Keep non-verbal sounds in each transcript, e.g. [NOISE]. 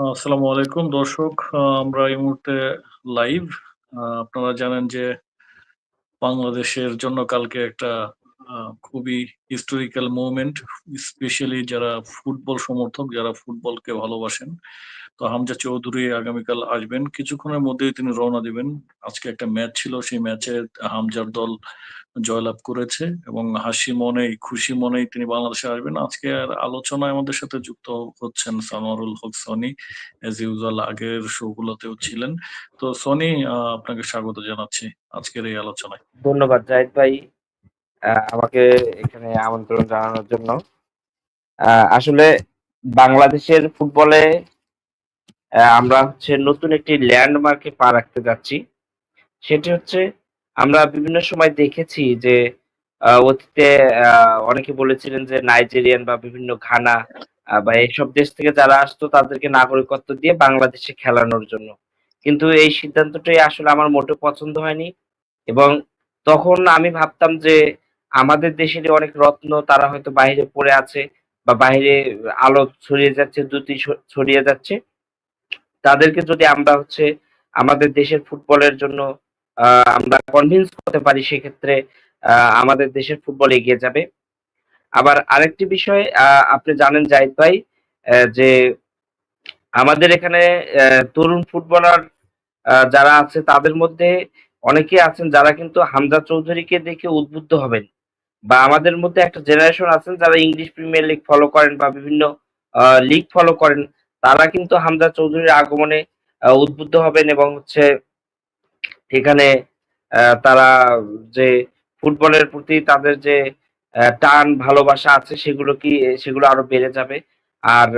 আসসালামু আলাইকুম। দর্শক আমরা এই মুহূর্তে লাইভ আপনারা জানেন যে বাংলাদেশের জন্য কালকে একটা খুবই হিস্টোরিক্যাল মুভমেন্ট স্পেশালি যারা ফুটবল সমর্থক, যারা ফুটবলকে ভালোবাসেন। তো হামজা চৌধুরী আগামীকাল আসবেন। কিছুক্ষণের মধ্যেই তিনি রওনা দিবেন। আজকে একটা ম্যাচ ছিল, সেই ম্যাচে হামজার দল জয়লাভ করেছে এবং হাসি মনেই, খুশি মনেই তিনি বাংলাদেশে আসবেন। আজকে আর আলোচনায় আমাদের সাথে যুক্ত হচ্ছেন Sanowarul Haque Sony as usual আগের শো গুলোতেও ছিলেন। তো সনি আপনাকে স্বাগত জানাচ্ছি আজকের এই আলোচনায়। ধন্যবাদ, জাহিদ ভাই। আমাকে এখানে আমন্ত্রণ জানানোর জন্য। আসলে বাংলাদেশের ফুটবলে আমরা হচ্ছে নতুন একটি ল্যান্ডমার্কে পা রাখতে যাচ্ছি। সেটি হচ্ছে আমরা বিভিন্ন সময় দেখেছি যে অতীতে অনেকে বলেছিলেন যে নাইজেরিয়ান বা বিভিন্ন ঘানা বা এইসব দেশ থেকে যারা আসতো তাদেরকে নাগরিকত্ব দিয়ে বাংলাদেশে খেলানোর জন্য। কিন্তু এই সিদ্ধান্তটাই আসলে আমার মোটেও পছন্দ হয়নি। এবং তখন আমি ভাবতাম যে আমাদের দেশের অনেক রত্ন, তারা হয়তো বাইরে পড়ে আছে বা বাইরে আলো ছড়িয়ে যাচ্ছে দ্যুতি ছড়িয়ে যাচ্ছে। তাদেরকে যদি আমরা হচ্ছে আমাদের দেশের ফুটবলের জন্য আমরা কনভিন্স করতে পারি, সেক্ষেত্রে আমাদের দেশের ফুটবল এগিয়ে যাবে। আবার আরেকটি বিষয় আপনি জানেন জাহিদ ভাই যে আমাদের এখানে তরুণ ফুটবলার যারা আছে, তাদের মধ্যে অনেকে আছেন যারা কিন্তু হামজা চৌধুরীকে দেখে উদ্বুদ্ধ হবেন। বা আমাদের মধ্যে একটা জেনারেশন আছেন যারা ইংলিশ প্রিমিয়ার লিগ ফলো করেন বা বিভিন্ন লিগ ফলো করেন, তারা কিন্তু হামজা চৌধুরীর আগমনে উদ্বুদ্ধ হবেন এবং হচ্ছে এখানে তারা যে ফুটবলের প্রতি তাদের যে টান, ভালোবাসা আছে সেগুলো কি, সেগুলো আরও বেড়ে যাবে। আর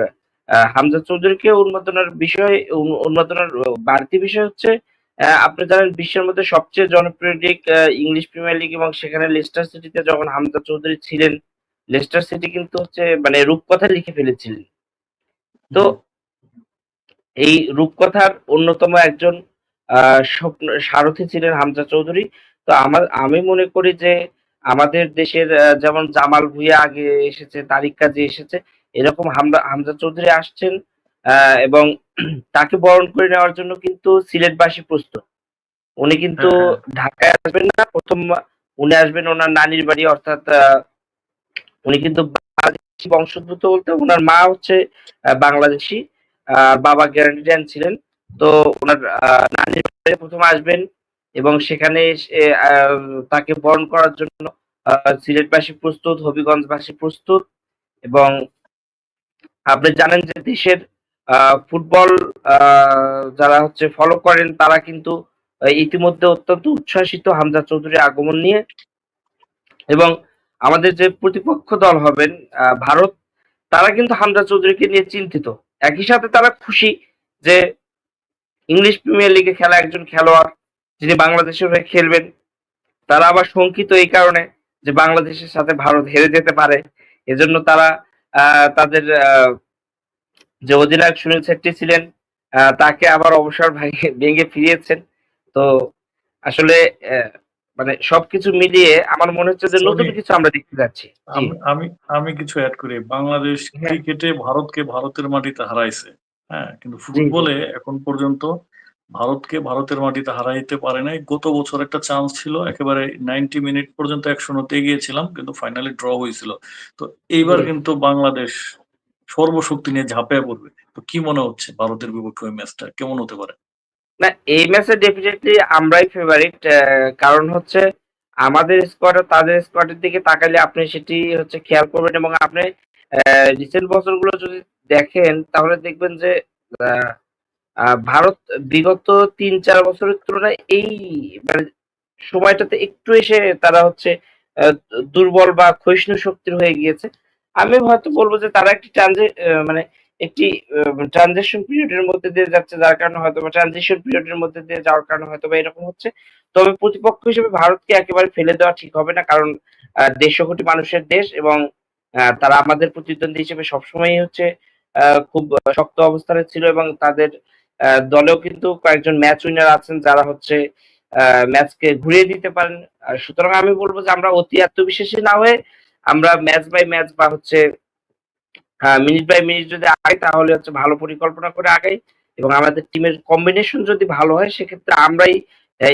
হামজা চৌধুরীকে উন্মোদনের বিষয়, উন- উন্মোদনের বাড়তি বিষয় হচ্ছে আপনি জানেন বিশ্বের মধ্যে সবচেয়ে জনপ্রিয় লিগ ইংলিশ প্রিমিয়ার লিগ এবং সেখানে লেস্টার সিটিতে যখন হামজা চৌধুরী ছিলেন লেস্টার সিটি কিন্তু হচ্ছে মানে রূপকথা লিখে ফেলেছিলেন। তো এই রূপকথার অন্যতম একজন আহ, স্বপ্ন সারথি ছিলেন হামজা চৌধুরী। তো আমার আমি মনে করি যে আমাদের দেশের যেমন জামাল ভুঁইয়া আগে এসেছে তারিক কাজী এসেছে এরকম হামজা হামজা চৌধুরী আসছেন এবং তাকে বরণ করে নেওয়ার জন্য কিন্তু সিলেটবাসী প্রস্তুত। উনি কিন্তু হ্যাঁ, ঢাকায় আসবেন না প্রথম উনি আসবেন ওনার নানির বাড়ি অর্থাৎ উনি কিন্তু বাংলাদেশি বংশোদ্ভূত বলতে ওনার মা হচ্ছে বাংলাদেশি আর বাবা গ্যারান্টিয়ান ছিলেন। তো ওনার নানির বাড়ি প্রথম আসবেন এবং সেখানে তাকে বরণ করার জন্য সিলেটবাসী প্রস্তুত হবিগঞ্জবাসী প্রস্তুত এবং আপনি জানেন যে দেশের ফুটবল যারা হচ্ছে ফলো করেন, তারা কিন্তু ইতিমধ্যে অত্যন্ত উচ্ছ্বাসিত হামজা চৌধুরীর আগমন নিয়ে এবং আমাদের যে প্রতিপক্ষ দল হবেন ভারত, তারা কিন্তু হামজা চৌধুরীকে নিয়ে চিন্তিত। একই সাথে তারা খুশি যে ইংলিশ প্রিমিয়ার লিগে খেলা একজন খেলোয়াড় যিনি বাংলাদেশের হয়ে খেলবেন, তারা আবার শঙ্কিত এই কারণে যে বাংলাদেশের সাথে ভারত হেরে যেতে পারে। এজন্য তারা তাদের যে অধিনায়ক সুনীল ছেত্রী ছিলেন তাকে আবার অবসর ভাঙে- ভেঙে ফিরিয়েছেন। তো আসলে মানে সবকিছু মিলিয়ে আমার মনে হচ্ছে যে নতুন কিছু আমরা দেখতে যাচ্ছি। আমি আমি কিছু অ্যাড করি। বাংলাদেশ হ্যাঁ। ক্রিকেটে ভারতকে ভারতের মাটিতে হারাইছে। হ্যাঁ কিন্তু ফুটবলে এখন পর্যন্ত ভারতকে ভারতের মাটিতে হারাইতে পারে নাই। গত বছর একটা চান্স ছিল একেবারে নাইনটি মিনিট পর্যন্ত একশো নতে গিয়েছিলাম কিন্তু ফাইনালি ড্র হয়েছিল। তো এইবার কিন্তু বাংলাদেশ সর্বশক্তি নিয়ে ঝাঁপিয়ে পড়বে। তো কি মনে হচ্ছে ভারতের বিপক্ষে ওই ম্যাচটা? কেমন হতে পারে? না, এই ম্যাচে ডেফিনেটলি আমরাই ফেভারিট কারণ হচ্ছে আমাদের স্কোয়াড তাদের স্কোয়াডের দিকে তাকালে আপনি সেটি হচ্ছে খেয়াল করবেন এবং আপনি রিসেন্ট বছরগুলো যদি দেখেন তাহলে দেখবেন যে ভারত বিগত তিন চার বছরের তুলনায় এই মানে সময়টাতে একটু এসে তারা হচ্ছে দুর্বল বা ক্ষয়িষ্ণু শক্তির হয়ে গিয়েছে। আমি হয়তো বলব যে তারা একটি ট্রানজে মানে একটি ট্রানজেকশন পিরিয়ডের মধ্যে দিয়ে যাচ্ছে, যার কারণে হয়তো বা ট্রানজিশন পিরিয়ডের মধ্যে দিয়ে যাওয়ার কারণে হয়তো বা এরকম হচ্ছে। তবে প্রতিপক্ষ হিসেবে ভারতকে একেবারে ফেলে দেওয়া ঠিক হবে না, কারণ দেড়শো কোটি মানুষের দেশ এবং তারা আমাদের প্রতিদ্বন্দ্বী হিসেবে সবসময়ই হচ্ছে খুব শক্ত অবস্থানে ছিল এবং তাদের দলেও কিন্তু কয়েকজন ম্যাচ উইনার আছেন যারা হচ্ছে ম্যাচকে ঘুরিয়ে দিতে পারেন। সুতরাং আমি বলব যে আমরা অতি আত্মবিশ্বাসী না হয়ে আমরা ম্যাচ বাই ম্যাচ বা হচ্ছে হ্যাঁ, মিনিট বাই মিনিট যদি আগাই তাহলে হচ্ছে ভালো পরিকল্পনা করে আগাই এবং আমাদের টিমের কম্বিনেশন যদি ভালো হয় সেক্ষেত্রে আমরাই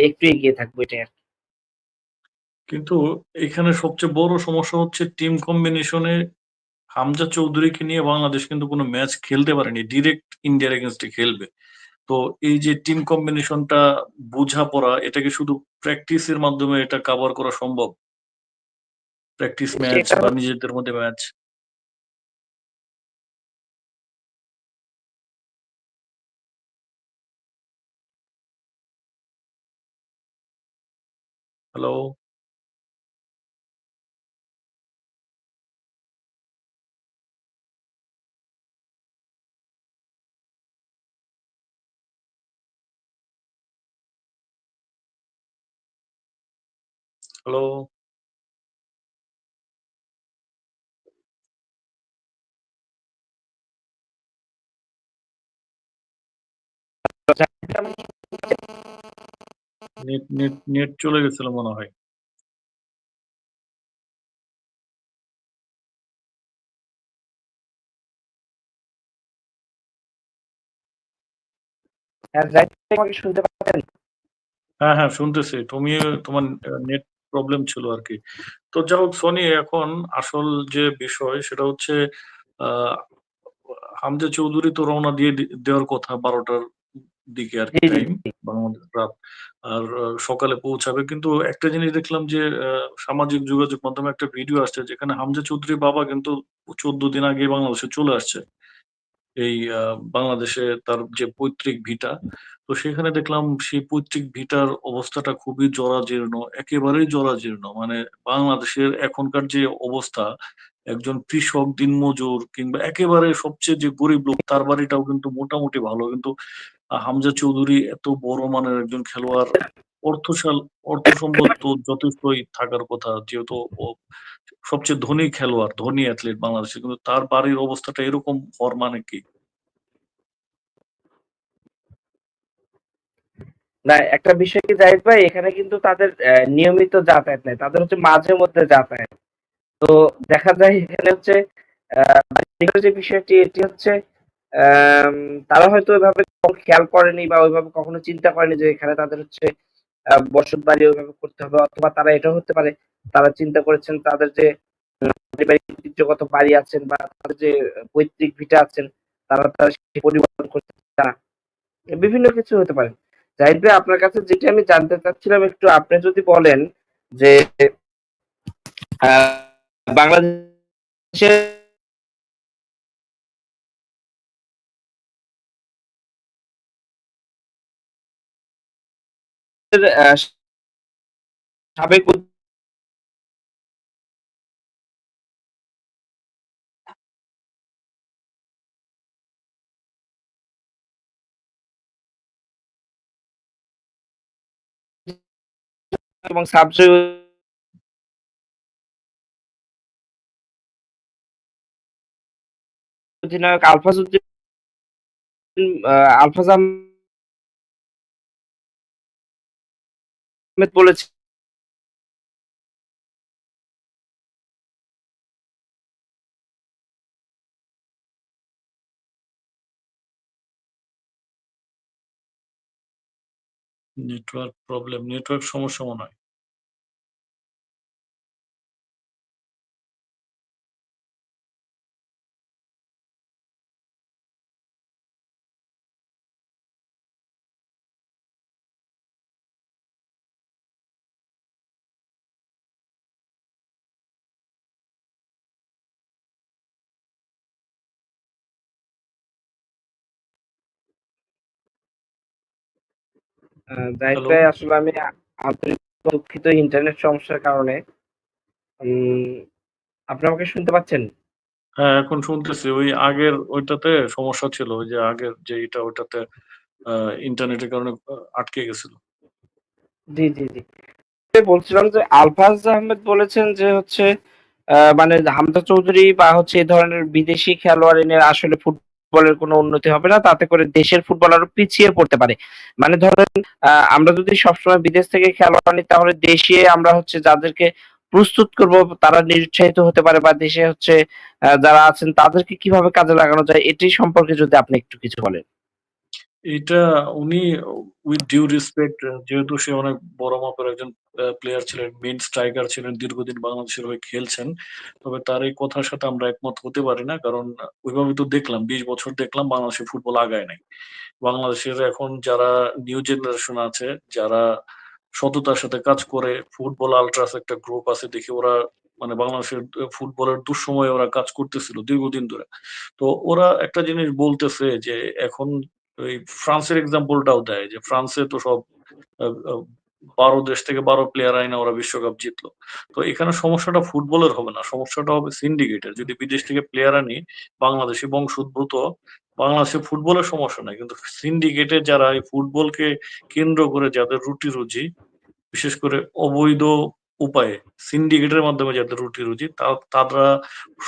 একটু এগিয়ে থাকব এটাই আরকি। কিন্তু এখানে সবচেয়ে বড় সমস্যা হচ্ছে টিম কম্বিনেশনে হামজা চৌধুরীকে নিয়ে বাংলাদেশ কিন্তু কোনো ম্যাচ খেলতে পারেনি। ডিরেক্ট ইন্ডিয়ার এগেইনস্ট এ খেলবে। তো এই যে টিম কম্বিনেশনটা বোঝাপড়া এটা কি শুধু প্র্যাকটিসের মাধ্যমে এটা কভার করা সম্ভব? প্র্যাকটিস ম্যাচ সেটা বা নিজেদের মধ্যে match? Hello? Hello? Net net net চলে গেছিল মনে হয়। হ্যাঁ, শুনতে পাচ্ছেন? হ্যাঁ, হ্যাঁ শুনতেছি। তুমি তোমার নেট প্রবলেম ছিল আরকি। তো যা হোক সনি এখন আসল যে বিষয় সেটা হচ্ছে আ হামজা চৌধুরী তো রওনা দিয়ে দেওয়ার কথা ১২ টার দিকে আরকি জি, জি, টাইম জি। বাংলাদেশ রাত। আর সকালে পৌঁছাবে। কিন্তু একটা জিনিস দেখলাম যে সামাজিক যোগাযোগ মাধ্যমে একটা ভিডিও আসছে যেখানে হামজা চৌধুরীর বাবা কিন্তু ১৪ দিন আগে বাংলাদেশে চলে আসছে। এই বাংলাদেশে তার যে পৈতৃক ভিটা। তো সেখানে দেখলাম সেই পৈতৃক ভিটার অবস্থাটা খুবই জরাজীর্ণ, একেবারেই জরাজীর্ণ। মানে বাংলাদেশের এখনকার যে অবস্থা, একজন কৃষক, দিনমজুর কিংবা একেবারে সবচেয়ে যে গরিব লোক তার বাড়িটাও কিন্তু মোটামুটি ভালো। কিন্তু হামজা চৌধুরী এত বড় মানের একজন খেলোয়াড়, অর্থশাল অর্থ সম্পদ তো যথেষ্টই থাকার কথা। যেহেতু সবচেয়ে ধনী খেলোয়াড়, ধনী অ্যাথলিট বাংলাদেশে। কিন্তু তার বাড়ির অবস্থাটা এরকম হওয়ার মানে কি? না, একটা বিষয় কি জাহিদ ভাই এখানে কিন্তু তাদের নিয়মিত যাতায়াত নাই। তাদের হচ্ছে মাঝে মধ্যে যাতায়াত। তো দেখা যায় এখানে হচ্ছে যে বিষয়টি এটি হচ্ছে তারা হয়তো কখনো খেয়াল করেনি বা ওইভাবে কখনো চিন্তা করেনি যে এখানে তাদের হচ্ছে বসত বাড়ি ওইভাবে করতে হবে অথবা তারা এটাও হতে পারে তারা চিন্তা করেছেন তাদের যে পারিবারিক ঐতিহ্যগত বাড়ি আছেন বা তাদের যে পৈতৃক ভিটা আছেন, তারা তারা পরিবর্তন করতে চান। বিভিন্ন কিছু হতে পারে। জাহিদ ভাই, আপনার কাছে যেটি আমি জানতে চাচ্ছিলাম একটু আপনি যদি বলেন যে বাংলাদেশের এর সাবেক এবং সাবজে অধিনায়ক আলফাজ উদ্দিন আ আলফাজ আহমেদ বলেছে নেটওয়ার্ক প্রবলেম, নেটওয়ার্ক সমস্যা মনে হয়। জাহিদ? ভাই আসলে আমি আন্তরিক দুঃখিত ইন্টারনেট সমস্যার কারণে। আপনি আমাকে শুনতে পাচ্ছেন? হ্যাঁ, এখন শুনতেছি। ওই আগের ওইটাতে সমস্যা ছিল। ওই যে আগের যে এটা ওইটাতে ইন্টারনেটের কারণে আটকে গেছিল। জি, জি, জি। বলছিলাম যে আলফাজ আহমেদ বলেছেন যে হচ্ছে মানে হামজা চৌধুরী বা হচ্ছে এই ধরনের বিদেশি খেলোয়াড় এনে আসলে ফুটবলের কোনো উন্নতি হবে না। তাতে করে দেশের ফুটবল আরও পিছিয়ে পড়তে পারে। মানে ধরেন আমরা যদি সবসময় বিদেশ থেকে খেলোয়াড় আনি তাহলে দেশে আমরা হচ্ছে যাদেরকে প্রস্তুত করব, তারা নিরুৎসাহিত হতে পারে বা দেশে হচ্ছে যারা আছেন, তাদেরকে কীভাবে কাজে লাগানো যায় এটি সম্পর্কে যদি আপনি একটু কিছু বলেন এটা উনি উইথ ডিউ রেসপেক্ট যেহেতু সে অনেক বড় মাপের একজন প্লেয়ার ছিলেন মেন স্ট্রাইকার ছিলেন, দীর্ঘদিন বাংলাদেশের হয়ে খেলছেন, তবে তার এই কথার সাথে আমরা একমত হতে পারি না, কারণ ওইভাবে তো দেখলাম, বিশ বছর দেখলাম বাংলাদেশের ফুটবল আগায় নাই। বাংলাদেশের এখন যারা নিউ জেনারেশন আছে, যারা সততার সাথে কাজ করে, ফুটবল আলট্রাস একটা গ্রুপ আছে, দেখি ওরা মানে বাংলাদেশের ফুটবলের দুঃসময়ে ওরা কাজ করতেছিল দীর্ঘদিন ধরে। তো ওরা একটা জিনিস বলতেছে যে, এখন ওই ফ্রান্সের এক্সাম্পলটাও দেয় যে ফ্রান্সে তো সব বারো দেশ থেকে বারো প্লেয়ার আইনা ওরা বিশ্বকাপ জিতলো। তো এখানে সমস্যাটা ফুটবলের হবে না, সমস্যাটা হবে সিন্ডিকেটের যদি বিদেশ থেকে প্লেয়ার আনি, বাংলাদেশি বংশোদ্ভূত বাংলাদেশে ফুটবলের সমস্যা নাই। কিন্তু সিন্ডিকেটে যারা এই ফুটবলকে কেন্দ্র করে যাদের রুটি রুজি বিশেষ করে অবৈধ উপায়ে সিন্ডিকেটের মাধ্যমে যাদের রুটি রুজি তারা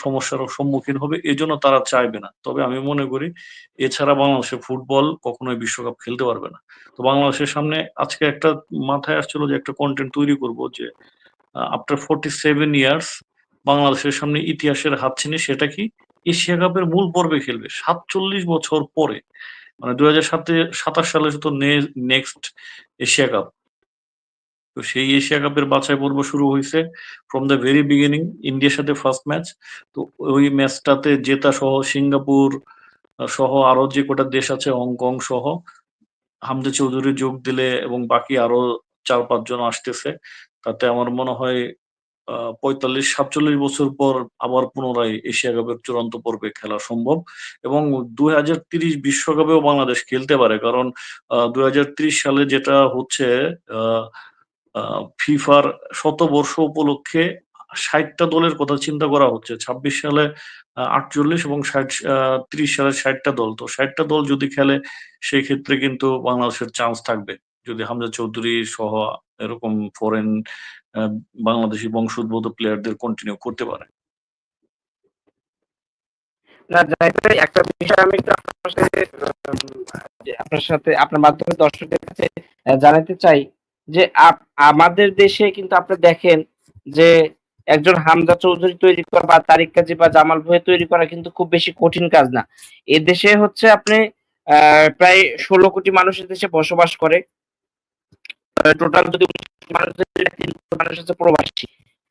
সমস্যার সম্মুখীন হবে, এজন্য তারা চাইবে না। তবে আমি মনে করি, এছাড়া বাংলাদেশে ফুটবল কখনোই বিশ্বকাপ খেলতে পারবে না। তো বাংলাদেশের সামনে আজকে একটা মাথায় আসছিল যে একটা কন্টেন্ট তৈরি করব যে আফটার ফোর্টি সেভেন ইয়ার্স বাংলাদেশের সামনে ইতিহাসের হাত ছিনে সেটা কি? এশিয়া কাপের মূল পর্বে খেলবে। সাতচল্লিশ বছর পরে মানে দুই হাজার সাতাশ সালে তো নেক্সট এশিয়া কাপ। তো সেই এশিয়া কাপের বাছাই পর্ব শুরু হয়েছে ফ্রম দ্য ভেরি বিগিনিং ইন্ডিয়ার সাথে ফার্স্ট ম্যাচ তো ওই ম্যাচটাতে জেতা সহ সিঙ্গাপুর সহ আরও যে কটা দেশ আছে হংকং সহ হামজা চৌধুরী যোগ দিলে এবং বাকি আরও চার পাঁচজন আসতেছে। তাতে আমার মনে হয় পঁয়তাল্লিশ সাতচল্লিশ বছর পর আবার পুনরায় এশিয়া কাপের চূড়ান্ত পর্বে খেলা সম্ভব। এবং দুই হাজার তিরিশ বিশ্বকাপেও বাংলাদেশ খেলতে পারে কারণ দুই হাজার ত্রিশ সালে যেটা হচ্ছে আহ, ফিফার শতবর্ষ উপলক্ষে ষাটটা দলের কথা চিন্তা করা হচ্ছে। ছাব্বিশ সালে আটচল্লিশ এবং ষাট ত্রিশ সালে ষাটটা দল। তো ষাটটা দল যদি খেলে সেই ক্ষেত্রে কিন্তু বাংলাদেশের চান্স থাকবে। যদি হামজা চৌধুরী সহ এরকম ফরেন বাংলাদেশি বংশোদ্ভূত প্লেয়ারদের কন্টিনিউ করতে পারে। না একটা বিষয় আমি একটু আপনার সাথে আপনার সাথে, আপনার মাধ্যমে দর্শকদের কাছে জানাতে চাই। যে আমাদের দেশে কিন্তু আপনি দেখেন যে একজন হামজা চৌধুরী তৈরি করা বা তারিক কাজী বা জামাল ভুঁইয়া তৈরি করা কিন্তু খুব বেশি কঠিন কাজ না। এ দেশে হচ্ছে আপনি প্রায় ষোলো কোটি মানুষের দেশে বসবাস করে। টোটাল যদি মানুষ মানুষ হচ্ছে প্রবাসী।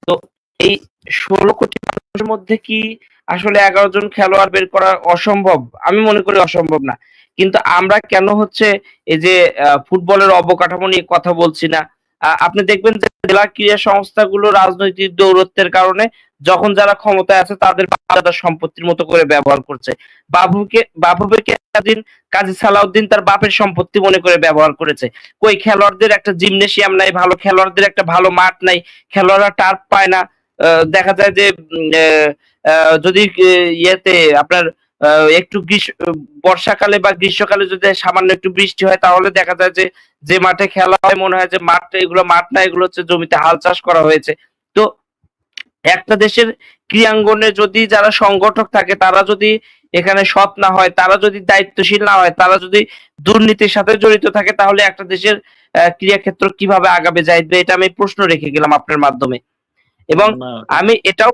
তো এই ষোলো কোটি মানুষের মধ্যে কি আসলে এগারো জন খেলোয়াড় বের করা অসম্ভব? আমি মনে করি অসম্ভব না। কিন্তু আমরা কেন হচ্ছে এই যে ফুটবলের অবকাঠামো নিয়ে কথা বলছি না? আপনি দেখবেন যে জেলা ক্রীড়া সংস্থাগুলো রাজনৈতিক দৌরত্বের কারণে যখন যারা ক্ষমতায় আছে তাদের বাজার সম্পত্তির মতো করে ব্যবহার করছে। বাবুকে বাবুকে দিন কাজী সালাউদ্দিন তার বাপের সম্পত্তি মনে করে ব্যবহার করেছে। কই খেলোয়াড়দের একটা জিমনেশিয়াম নাই, ভালো খেলোয়াড়দের একটা ভালো মাঠ নাই, খেলোয়াড়রা টার্ফ পায় না। দেখা যায় যে যদি ইয়েতে আপনার একটু বর্ষাকালে বা গ্রীষ্মকালে যদি সামান্য একটু বৃষ্টি হয় তাহলে দেখা যায় যে যে মাঠে খেলা হয় মনে হয় যে মাঠ এগুলো মাঠ না এগুলো হচ্ছে জমিতে হাল চাষ করা হয়েছে। তো একটা দেশের ক্রীড়াঙ্গনে যদি যারা সংগঠক থাকে তারা যদি এখানে সৎ না হয় তারা যদি দায়িত্বশীল না হয় তারা যদি দুর্নীতির সাথে জড়িত থাকে তাহলে একটা দেশের আহ, ক্রীড়াক্ষেত্র কীভাবে আগাবে যাইবে এটা আমি প্রশ্ন রেখে গেলাম আপনার মাধ্যমে। এবং আমি এটাও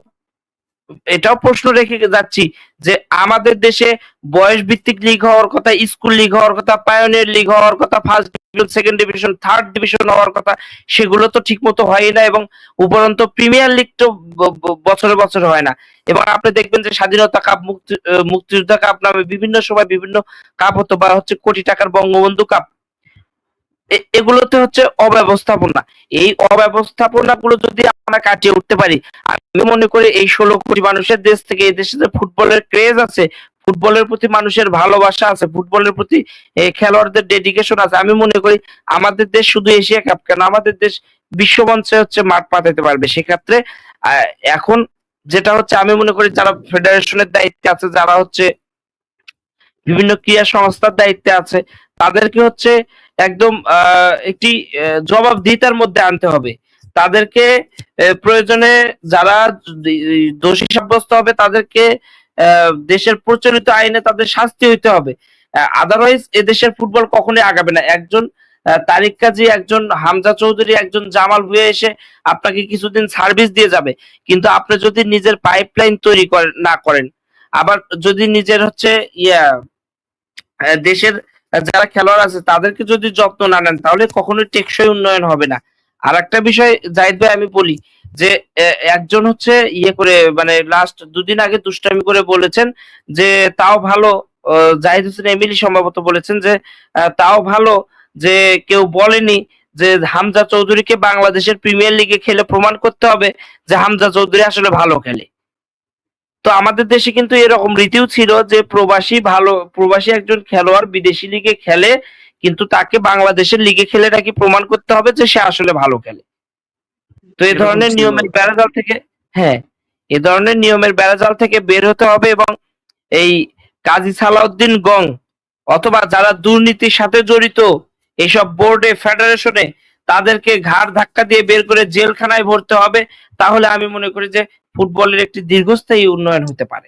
এটাও প্রশ্ন রেখে যাচ্ছি যে আমাদের দেশে বয়স ভিত্তিক লিগ হওয়ার কথা স্কুল লিগ হওয়ার কথা পায়োনিয়ার লিগ হওয়ার কথা first division second division third division হওয়ার কথা, সেগুলো তো ঠিক মতো হয় না এবং উপরন্ত প্রিমিয়ার লিগ তো বছরে বছরে হয় না। এবং আপনি দেখবেন যে স্বাধীনতা কাপ মুক্তি মুক্তিযোদ্ধা কাপ নামে বিভিন্ন সময় বিভিন্ন কাপ হতো বা হচ্ছে কোটি টাকার বঙ্গবন্ধু কাপ এগুলোতে হচ্ছে অব্যবস্থাপনা। এই অব্যবস্থাপনা গুলো যদি আমরা কাটিয়ে উঠতে পারি। আমি মনে করি এই ষোলো কোটি মানুষের দেশ থেকে এই দেশে যে ফুটবলের ক্রেজ আছে, ফুটবলের প্রতি মানুষের ভালোবাসা আছে, ফুটবলের প্রতি খেলোয়াড়দের ডেডিকেশন আছে, আমি মনে করি আমাদের দেশ শুধু এশিয়া কাপ কেন? আমাদের দেশ বিশ্বমঞ্চে হচ্ছে মাঠ পাতাতে পারবে। সেক্ষেত্রে এখন যেটা হচ্ছে আমি মনে করি যারা ফেডারেশনের দায়িত্বে আছে, যারা হচ্ছে বিভিন্ন ক্রীড়া সংস্থার দায়িত্বে আছে, তাদেরকে হচ্ছে একদম একটি জবাবদিহিতার মধ্যে আনতে হবে। তাদেরকে প্রয়োজনে যারা দোষী সাব্যস্ত হবে, তাদেরকে দেশের প্রচলিত আইনে তাদের শাস্তি হইতে হবে। আদারওয়াইজ এদেশের ফুটবল কখনোই আগাবে না। একজন তারিক কাজী, একজন হামজা চৌধুরী, একজন জামাল ভুঁইয়া এসে আপনাকে কিছুদিন সার্ভিস দিয়ে যাবে। কিন্তু আপনি যদি নিজের পাইপলাইন তৈরি করেন, না করেন, আবার যদি নিজের হচ্ছে ইয়া দেশের যারা খেলোয়াড় আছে, তাদেরকে যদি যত্ন না নেন, তাহলে কখনোই টেকসই উন্নয়ন হবে না। আর একটা বিষয় জাহিদ ভাই, আমি বলি যে একজন হচ্ছে ইয়ে করে মানে লাস্ট দুদিন আগে দুষ্টামি করে বলেছেন যে, তাও ভালো জাহিদ হোসেন এমিলি সম্ভবত বলেছেন যে তাও ভালো যে, কেউ বলেনি যে, হামজা চৌধুরীকে বাংলাদেশের প্রিমিয়ার লিগে খেলে প্রমাণ করতে হবে যে, হামজা চৌধুরী আসলে ভালো খেলে। তো আমাদের দেশে কিন্তু এরকম রীতিও ছিল যে, প্রবাসী ভালো, প্রবাসী একজন খেলোয়াড় বিদেশি লিগে খেলে কিন্তু তাকে বাংলাদেশের লিগে খেলে নাকি প্রমাণ করতে হবে যে সে আসলে ভালো খেলে। তো এ ধরনের নিয়মের বেড়াজাল থেকে হ্যাঁ এ ধরনের নিয়মের বেড়াজাল থেকে বের হতে হবে এবং এই কাজী সালাউদ্দিন গং অথবা যারা দুর্নীতির সাথে জড়িত এইসব বোর্ডে ফেডারেশনে তাদেরকে ঘাড় ধাক্কা দিয়ে বের করে জেলখানায় ভরতে হবে তাহলে আমি মনে করি যে ফুটবলের একটি দীর্ঘস্থায়ী উন্নয়ন হতে পারে।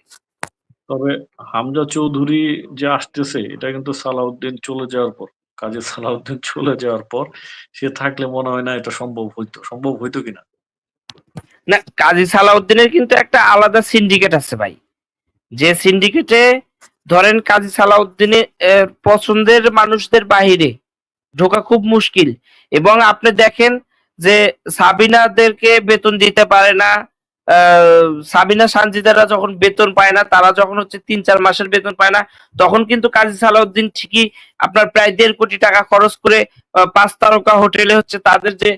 তবে হামজা চৌধুরী যে আসতেছে এটা কিন্তু সালাউদ্দিন চলে যাওয়ার পর। কাজী সালাউদ্দিন চলে যাওয়ার পর সে থাকলে মনে হয় না এটা সম্ভব হইতো। সম্ভব হইতো কিনা? না, কাজী সালাউদ্দিনের কিন্তু একটা আলাদা সিন্ডিকেট আছে ভাই। যে সিন্ডিকেটে ধরেন কাজী সালাউদ্দিনের পছন্দের মানুষদের বাহিরে ঢোকা খুব মুশকিল। এবং আপনি দেখেন যে সাবিনাদেরকে বেতন দিতে পারে না সাবিনা সানজিদারা যখন বেতন পায় না, তারা যখন হচ্ছে তিন চার মাসের বেতন পায় না, তখন কিন্তু কাজী সালাউদ্দিন ঠিকই আপনার প্রায় দেড় কোটি টাকা খরচ করে পাঁচ তারকা হোটেলে হচ্ছে তাদের যে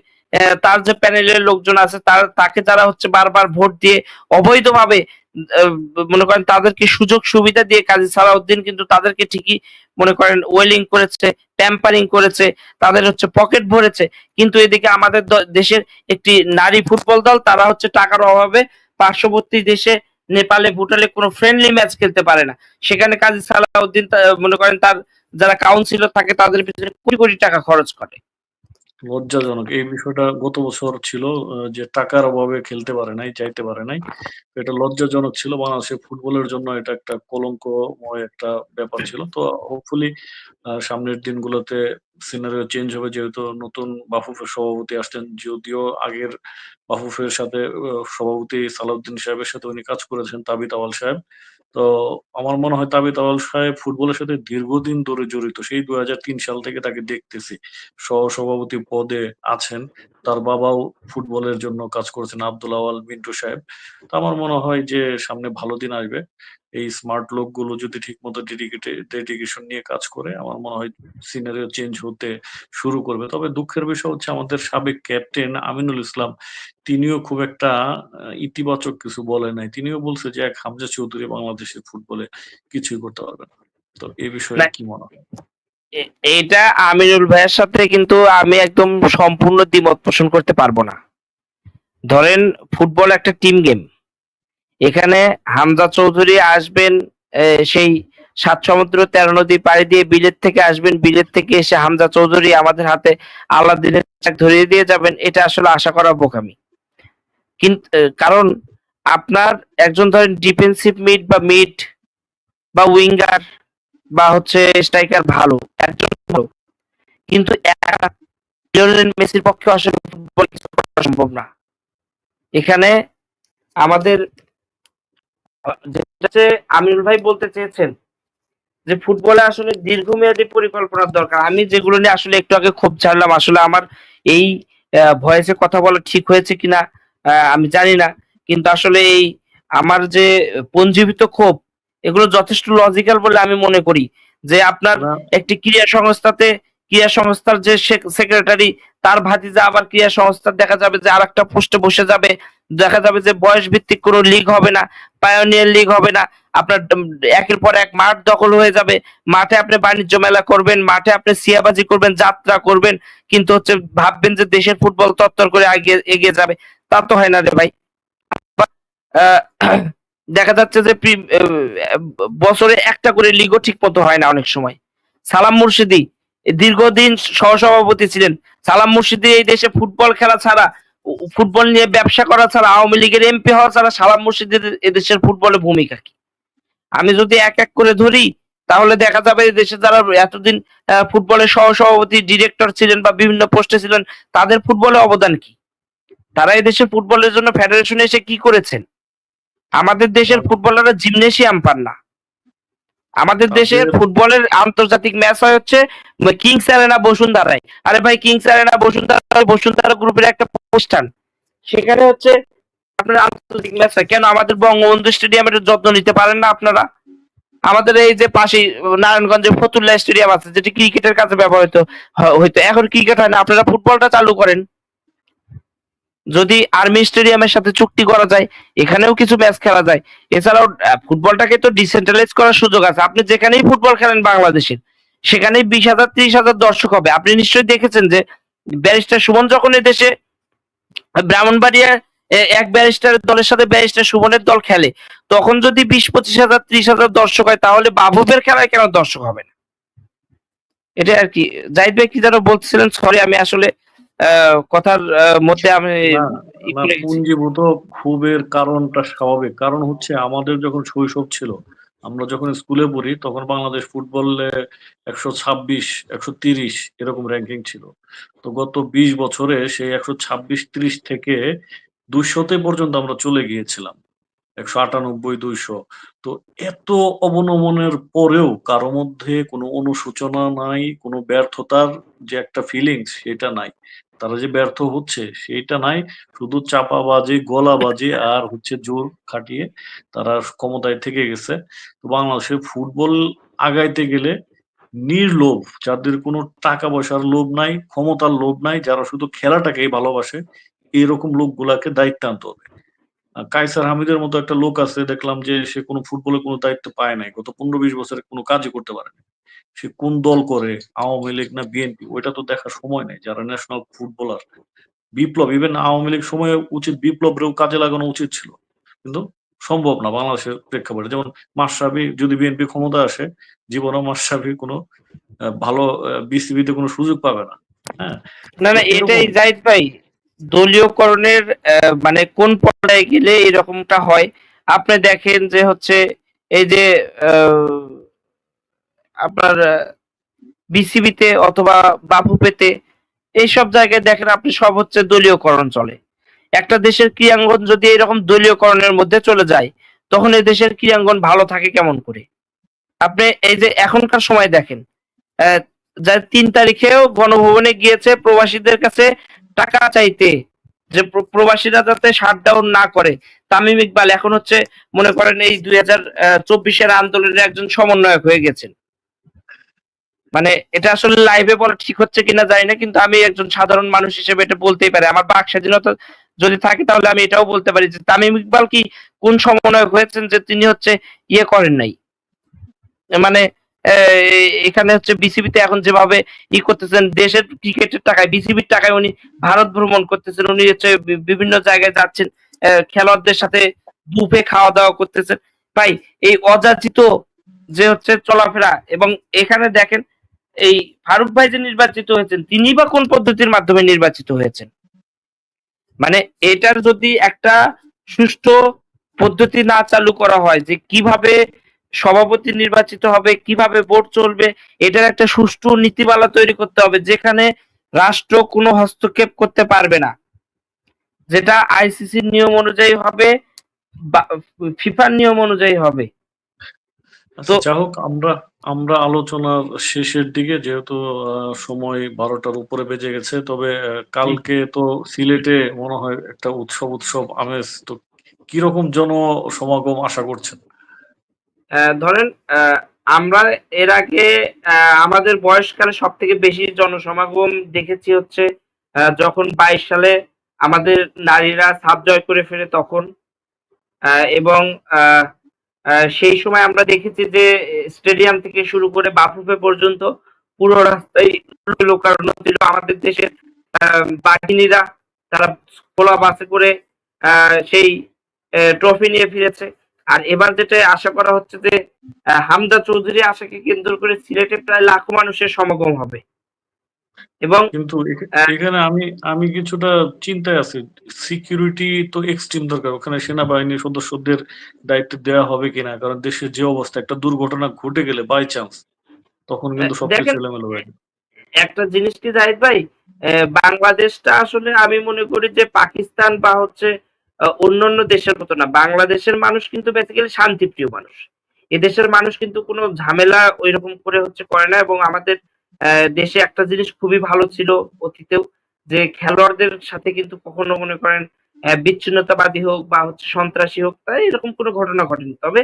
তার যে প্যানেলের লোকজন আছে, তার, তাকে তারা হচ্ছে বারবার ভোট দিয়ে অবৈধভাবে মনে করেন তাদেরকে সুযোগ সুবিধা দিয়ে কাজী সালাউদ্দিন কিন্তু তাদেরকে ঠিকই মনে করেন ওয়েলিং করেছে ট্যাম্পারিং করেছে, তাদের হচ্ছে পকেট ভরেছে। কিন্তু এদিকে আমাদের দেশের একটি নারী ফুটবল দল, তারা হচ্ছে টাকার অভাবে পার্শ্ববর্তী দেশে নেপালে, ভুটানে কোনো ফ্রেন্ডলি ম্যাচ খেলতে পারে না। সেখানে কাজী সালাউদ্দিন মনে করেন তার যারা কাউন্সিলর থাকে, তাদের পিছনে কোটি কোটি টাকা খরচ করে। লজ্জাজনক। এই বিষয়টা গত বছর ছিল যে টাকার অভাবে খেলতে পারে নাই চাইতে পারে নাই। এটা লজ্জাজনক ছিল, বাংলাদেশের ফুটবলের জন্য এটা একটা কলঙ্কময় একটা ব্যাপার ছিল। তো হোপফুলি সামনের দিনগুলোতে সিনারিও চেঞ্জ হবে যেহেতু নতুন বাফুফের সভাপতি আসছেন, যদিও আগের বাফুফের সাথে সভাপতি সালাউদ্দিন সাহেবের সাথে উনি কাজ করেছেন, তাবিত আওয়াল সাহেব। তো আমার মনে হয় তাবিত আওয়াল সাহেব ফুটবলের সাথে দীর্ঘদিন ধরে জড়িত, সেই দুই হাজার তিন সাল থেকে তাকে দেখতেছি। সহ সভাপতি পদে আছেন, তার বাবাও ফুটবলের জন্য কাজ করেছেন, আব্দুল আওয়াল মিন্টু সাহেব। তো আমার মনে হয় যে সামনে ভালো দিন আসবে। এই স্মার্ট লোকগুলো যদি ঠিকমতো ডেডিকেশন নিয়ে কাজ করে আমার মনে হয় সিনারিও চেঞ্জ হতে শুরু করবে। তবে দুঃখের বিষয় হচ্ছে আমাদের সাবেক ক্যাপ্টেন আমিনুল ইসলাম তিনিও খুব একটা ইতিবাচক কিছু বলে নাই। তিনিও বলছে যে এক হামজা চৌধুরী বাংলাদেশের ফুটবলে কিছুই করতে পারবে না। তো এই বিষয়ে কি মনে হয়? এটা আমিনুল ভাইয়ের সাথে কিন্তু আমি একদম সম্পূর্ণ দ্বিমত পোষণ করতে পারব না। ধরেন ফুটবল একটা টিম গেম এখানে হামজা চৌধুরী আসবেন সেই সাত সমুদ্র তেরো নদী পাড়ি দিয়ে বিলেত থেকে আসবেন, বিলেত থেকে এসে হামজা চৌধুরী আমাদের হাতে আলাদিনের ধরিয়ে দিয়ে যাবেন, এটা আসলে আশা করা বোকামি। কিন্তু কারণ আপনার একজন ধরেন ডিফেন্সিভ মিড বা মিড বা উইঙ্গার বা হচ্ছে স্ট্রাইকার ভালো, একজন ভালো। কিন্তু মেসির পক্ষে আসলে সম্ভব না। এখানে আমাদের যেটা আমিনুল ভাই বলতে চেয়েছেন যে ফুটবলে আসলে দীর্ঘমেয়াদী পরিকল্পনার দরকার। আমি যেগুলো নিয়ে আসলে একটু আগে খুব ছাড়লাম আসলে আমার এই ভয়েসে কথা বলা ঠিক হয়েছে কিনা আমি জানি না। কিন্তু আসলে এই আমার যে পঞ্জীবিত ক্ষোভ এগুলো যথেষ্ট লজিক্যাল বলে আমি মনে করি যে আপনার একটি ক্রীড়া সংস্থাতে ক্রীড়া সংস্থার যে সেক্রেটারি তার ভাতিজা আবার ক্রীড়া সংস্থার দেখা যাবে যে আর একটা পোস্টে বসে যাবে। দেখা যাবে যে বয়স ভিত্তিক কোনো লিগ হবে না। পায়োনিয়ার লিগ হবে না। আপনার একের পর এক মাঠ দখল হয়ে যাবে। মাঠে আপনি বাণিজ্য মেলা করবেন, মাঠে আপনি সিয়াবাজি করবেন, যাত্রা করবেন। কিন্তু হচ্ছে ভাববেন যে দেশের ফুটবল তত্তর করে এগিয়ে এগিয়ে যাবে। তা তো হয় না রে ভাই। [CLEARS THROAT] দেখা যাচ্ছে যে বছরে একটা করে লিগও ঠিক মতো হয় না অনেক সময়। সালাম মুর্শিদি, দীর্ঘদিন সহসভাপতি ছিলেন। সালাম মুর্শিদি এই দেশে ফুটবল খেলা ছাড়া ফুটবল নিয়ে ব্যবসা করা ছাড়া আওয়ামী লীগের এমপি হওয়া ছাড়া সালাম মুর্শিদের এদেশের ফুটবলের ভূমিকা কি? আমি যদি এক এক করে ধরি, তাহলে দেখা যাবে দেশে যারা এতদিন ফুটবলের সহ সভাপতি ডিরেক্টর ছিলেন বা বিভিন্ন পোস্টে ছিলেন, তাদের ফুটবলে অবদান কি? তারা দেশের ফুটবলের জন্য ফেডারেশনে এসে কি করেছেন? আমাদের দেশের ফুটবলাররা জিমনেশিয়াম পান না। আমাদের দেশের ফুটবলের আন্তর্জাতিক ম্যাচ হয় হচ্ছে কিংস অ্যারেনা বসুন্ধরায় আরে ভাই কিংস অ্যারেনা বসুন্ধরা বসুন্ধরা গ্রুপের একটা প্রতিষ্ঠান। সেখানে হচ্ছে আপনার আন্তর্জাতিক ম্যাচ হয়। কেন? আমাদের বঙ্গবন্ধু স্টেডিয়ামের যত্ন নিতে পারেন না আপনারা? আমাদের এই যে পাশেই নারায়ণগঞ্জে ফতুল্লা স্টেডিয়াম আছে যেটি ক্রিকেটের কাছে ব্যবহৃত হ- হইতো। এখন ক্রিকেট হয় না। আপনারা ফুটবলটা চালু করেন। যদি আর্মি স্টেডিয়ামের সাথে চুক্তি করা যায়, এখানেও কিছু ম্যাচ খেলা যায়। এছাড়াও ফুটবলটাকে তো ডিসেন্ট্রালাইজ করার সুযোগ আছে। আপনি যেখানেই ফুটবল খেলেন বাংলাদেশের, সেখানেই বিশ হাজার, ত্রিশ হাজার দর্শক হবে। আপনি নিশ্চয়ই দেখেছেন যে ব্যারিস্টার সুমন যখন দেশে, ব্রাহ্মণবাড়িয়া এক ব্যারিস্টারের দলের সাথে ব্যারিস্টার সুমনের দল খেলে, তখন যদি বিশ, পঁচিশ হাজার, ত্রিশ হাজার দর্শক হয়, তাহলে বাবুবের খেলায় কেন দর্শক হবে না? এটা আর কি, জাহিদ ভাই কি যেন বলছিলেন? সরি আমি আসলে কথার মধ্যে আমি। পুঞ্জীভূত ক্ষোভের কারণটা স্বাভাবিক। কারণ হচ্ছে আমাদের যখন শৈশব ছিল আমরা যখন স্কুলে পড়ি তখন বাংলাদেশ ফুটবলে একশো ছাব্বিশ একশো তিরিশ এরকম র্যাঙ্কিং ছিল। তো গত বিশ বছরে সেই একশো ছাব্বিশ ত্রিশ থেকে দুইশোতে পর্যন্ত আমরা চলে গিয়েছিলাম। একশো আটানব্বই দুইশো। তো এত অবনমনের পরেও কারও মধ্যে কোনো অনুশোচনা নাই কোনো ব্যর্থতার যে একটা ফিলিংস সেটা নাই। তারা যে ব্যর্থ হচ্ছে সেটা নাই। শুধু চাপাবাজি গলাবাজি আর হচ্ছে জোর খাটিয়ে তারা ক্ষমতায় থেকে গেছে। তো বাংলাদেশে ফুটবল আগাইতে গেলে নির্লোভ যাদের কোনো টাকা পয়সার লোভ নাই ক্ষমতার লোভ নাই যারা শুধু খেলাটাকেই ভালোবাসে এরকম লোকগুলাকে দায়িত্ব আনতে হবে। আহ, কায়সার হামিদের মতো একটা লোক আছে দেখলাম যে সে কোনো ফুটবলে কোনো দায়িত্ব পায় নাই। গত পনেরো বিশ বছরে কোনো কাজই করতে পারে না সে কোন দল করে আওয়ামী লীগ না বিএনপি ওইটা তো দেখার সময় নেই যারা national footballer Biplob even Awami League সময়ে উচিত বিপ্লবরেও কাজে লাগানো উচিত ছিল কিন্তু সম্ভব না বাংলাদেশের প্রেক্ষাপটে। যেমন মাসাবি যদি বিএনপি ক্ষমতা আসে জীবনে মাসাবি কোনো ভালো বিসিবিতে কোনো সুযোগ পাবে না। হ্যাঁ? না না এটাই জাহিদ ভাই দলীয়করণের মানে কোন পর্যায়ে গেলে এরকমটা হয়? আপনি দেখেন যে হচ্ছে এই যে আহ, আপনার বিসিবিতে অথবা বাফুপেতে এইসব জায়গায় দেখেন আপনি সব হচ্ছে দলীয়করণ চলে। একটা দেশের ক্রীড়াঙ্গন যদি এরকম দলীয়করণের মধ্যে চলে যায় তখন এই দেশের ক্রীড়াঙ্গন ভালো থাকে কেমন করে? আপনি এই যে এখনকার সময় দেখেন আহ, যা তিন তারিখেও গণভবনে গিয়েছে প্রবাসীদের কাছে টাকা চাইতে যে প্রবাসীরা যাতে শাটডাউন না করে। তামিম ইকবাল এখন হচ্ছে মনে করেন এই দুই হাজার চব্বিশের আন্দোলনের একজন সমন্বয়ক হয়ে গেছেন। মানে এটা আসলে লাইভে বলা ঠিক হচ্ছে কিনা জানি না, কিন্তু আমি একজন সাধারণ মানুষ হিসেবে এটা বলতেই পারি। আমার বাক স্বাধীনতা যদি থাকে তাহলে আমি এটাও বলতে পারি যে তামিম ইকবাল কি কোন সমন্বয়ক হয়েছেন যে তিনি হচ্ছে ইয়ে করেন নাই? মানে এখানে হচ্ছে বিসিবিতে এখন যেভাবে ই করতেছেন, দেশের ক্রিকেটের টাকায়, বিসিবির টাকায় উনি ভারত ভ্রমণ করতেছেন, উনি হচ্ছে বিভিন্ন জায়গায় যাচ্ছেন খেলোয়াড়দের সাথে বুফে খাওয়া দাওয়া করতেছেন। ভাই, এই অযাচিত যে হচ্ছে চলাফেরা এবং এখানে দেখেন এই ফারুক ভাই যে নির্বাচিত হয়েছেন তিনি বা কোন পদ্ধতির মাধ্যমে নির্বাচিত হয়েছেন? মানে এটার যদি একটা সুষ্ঠু পদ্ধতি না চালু করা হয় যে কীভাবে সভাপতি নির্বাচিত হবে, কীভাবে ভোট চলবে, এটার একটা সুষ্ঠু নীতিমালা তৈরি করতে হবে যেখানে রাষ্ট্র কোনো হস্তক্ষেপ করতে পারবে না। যেটা আইসিসির নিয়ম অনুযায়ী হবে বা ফিফার নিয়ম অনুযায়ী হবে। আচ্ছা যা হোক, আমরা আমরা আলোচনার শেষের দিকে যেহেতু আহ, সময় বারোটার উপরে বেজে গেছে তবে কালকে তো সিলেটে মনে হয় একটা উৎসব উৎসব আমেজ তো কীরকম জন সমাগম আশা করছেন? ধরেন আমরা এর আগে আমাদের বয়সকালে সব থেকে বেশি জনসমাগম দেখেছি হচ্ছে যখন বাইশ সালে আমাদের নারীরা সাব জয় করে ফেলে তখন আহ, এবং আহ, সেই সময় আমরা দেখেছি যে, স্টেডিয়াম থেকে শুরু করে বাফুফে পর্যন্ত পুরো রাস্তায় লোকারণ্য ছিল আমাদের দেশের বাহিনীরা, তারা খোলা বাসে করে সেই ট্রফি নিয়ে ফিরেছে। আর এবার যেটা আশা করা হচ্ছে যে হামদা চৌধুরী আশাকে কেন্দ্র করে সিলেটে প্রায় লাখো মানুষের সমাগম হবে। এবং কিন্তু এখানে আমি আমি কিছুটা চিন্তায় আছি। সিকিউরিটি তো এক্সট্রিম দরকার। ওখানে সেনাবাহিনীর সদস্যদের দায়িত্ব দেওয়া হবে কিনা? কারণ দেশের যে অবস্থা একটা দুর্ঘটনা ঘটে গেলে বাই চান্স তখন কিন্তু সবকিছু এলোমেলো হয়ে। একটা জিনিস কি জাহিদ ভাই, বাংলাদেশটা আসলে আমি মনে করি যে পাকিস্তান বা হচ্ছে অন্যান্য দেশের মতো না। বাংলাদেশের মানুষ কিন্তু বেসিক্যালি শান্তিপ্রিয় মানুষ। এদেশের মানুষ কিন্তু কোনো ঝামেলা ঐরকম করে হচ্ছে করে না এবং আমাদের দেশে একটা জিনিস খুবই ভালো ছিল অতীতেও যে খেলোয়াড়দের সাথে কিন্তু কখনো মনে করেন বিচ্ছিন্নতাবাদী হোক বা হচ্ছে সন্ত্রাসী হোক, তাই এরকম কোনো ঘটনা ঘটেনি। তবে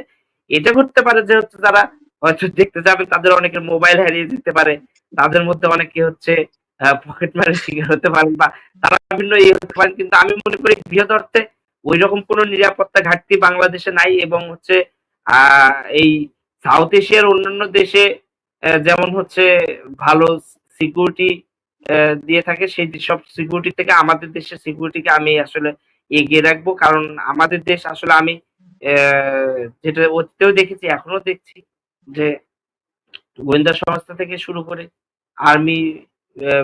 এটা ঘটতে পারে যে হচ্ছে যারা হয়তো দেখতে যাবেন তাদের অনেকের মোবাইল হারিয়ে যেতে পারে। তাদের মধ্যে অনেকে হচ্ছে আ পকেটমারের শিকার হতে পারেন বা তারা বিভিন্ন ইয়ে হতে পারেন। কিন্তু আমি মনে করি বৃহৎ অর্থে ঐরকম কোনো নিরাপত্তা ঘাটতি বাংলাদেশে নাই এবং হচ্ছে আ এই সাউথ এশিয়ার অন্যান্য দেশে যেমন হচ্ছে ভালো সিকিউরিটি দিয়ে থাকে সেই সব সিকিউরিটি থেকে আমাদের দেশের সিকিউরিটিকে আমি আসলে এগিয়ে রাখব। কারণ আমাদের দেশ আসলে আমি যেটা অতীতেও দেখেছি এখনও দেখছি যে গোয়েন্দা সংস্থা থেকে শুরু করে আর্মি, অ্যা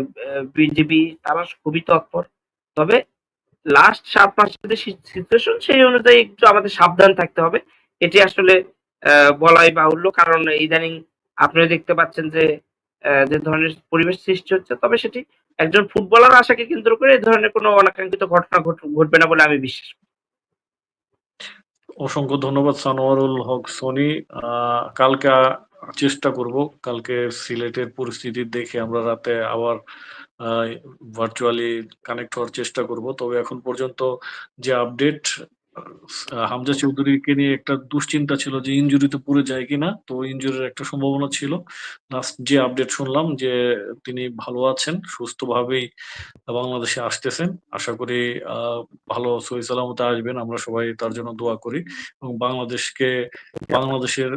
তারা খুবই তৎপর। তবে লাস্ট ৭ মাসের সিচুয়েশন সেই অনুযায়ী একটু আমাদের সাবধান থাকতে হবে। এটি আসলে বলাই বাহুল্য। কারণ ইদানিং আপনিও দেখতে পাচ্ছেন যে যে ধরনের পরিবেশ সৃষ্টি হচ্ছে, তবে সেটি একজন ফুটবলার আশাকে কেন্দ্র করে এ ধরনের কোনো অনাকাঙ্ক্ষিত ঘটনা ঘটবে না বলে আমি বিশ্বাস। অসংখ্য ধন্যবাদ সানোয়ারুল হক সনি। কালকে চেষ্টা করব। কালকে সিলেটের পরিস্থিতি দেখে আমরা রাতে আবার ভার্চুয়ালি কানেক্ট হওয়ার চেষ্টা করব। তবে এখন পর্যন্ত যে আপডেট হামজা চৌধুরীকে নিয়ে একটা দুশ্চিন্তা ছিল যে ইনজুরিতে পড়ে যায় কিনা? তো ইনজুরির একটা সম্ভাবনা ছিল। লাস্ট যে আপডেট শুনলাম যে তিনি ভালো আছেন, সুস্থভাবেই বাংলাদেশে আসতেছেন। আশা করি ভালো সহি সালামতে আসবেন। আমরা সবাই তার জন্য দোয়া করি এবং বাংলাদেশকে বাংলাদেশের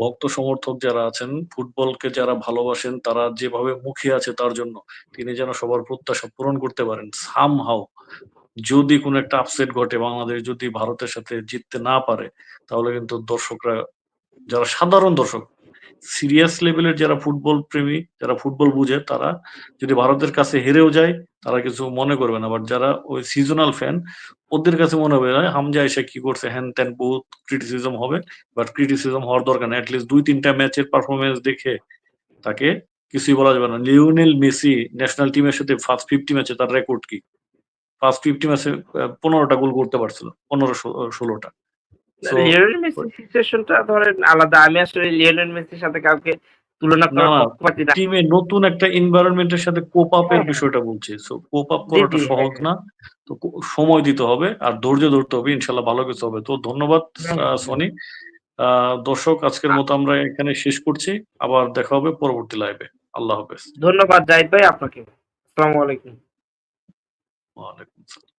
ভক্ত সমর্থক যারা আছেন, ফুটবলকে যারা ভালোবাসেন তারা যেভাবে মুখিয়ে আছে তার জন্য, তিনি যেন সবার প্রত্যাশা পূরণ করতে পারেন সামহাউ। যদি কোনো একটা আপসেট ঘটে, বাংলাদেশ যদি ভারতের সাথে জিততে না পারে, তাহলে কিন্তু দর্শকরা যারা সাধারণ দর্শক, সিরিয়াস লেভেলের যারা ফুটবল প্রেমী, যারা ফুটবল বুঝে তারা যদি ভারতের কাছে হেরেও যায়, তারা কিছু মনে করবে না। বাট যারা ওই সিজনাল ফ্যান, ওদের কাছে মনে হবে "আ হামজা এসে কি করছে?" হ্যান-ত্যান বহুত ক্রিটিসিজম হবে। বাট ক্রিটিসিজম হওয়ার দরকার নাই। এটলিস্ট ২-৩ টা ম্যাচের পারফরমেন্স দেখে তাকে কিছুই বলা যাবে না। লিওনেল মেসি ন্যাশনাল টিমের সাথে ফার্স্ট 50 ম্যাচে তার রেকর্ড কি? ফার্স্ট 50 ম্যাচে আ ১৫ টা গোল করতে পারছিল। ১৫-১৬ টা। সো লিওনেল সিচুয়েশনটা ধরেন আলাদা। আমি আসলে লিওনেল মেসির সাথে কাউকে তুলনা। টিমে নতুন একটা কোপ আপ এর হ্যাঁ। বিষয়টা বলছি। সো কোপ আপ করাটা হ্যাঁ, সহজ। না। তো সময় দিতে হবে। আর ধৈর্য ধরতে হবে। ইনশাআল্লাহ ভালো কিছু হবে। তো ধন্যবাদ। সনি। দর্শক আজকের মতো আমরা এখানে শেষ করছি। আবার দেখা হবে পরবর্তী লাইভে। আল্লাহ হাফেজ। ধন্যবাদ জাহিদ ভাই আপনাকেও। আসসালামু আলাইকুম। ওয়ালাইকুম আসসালাম।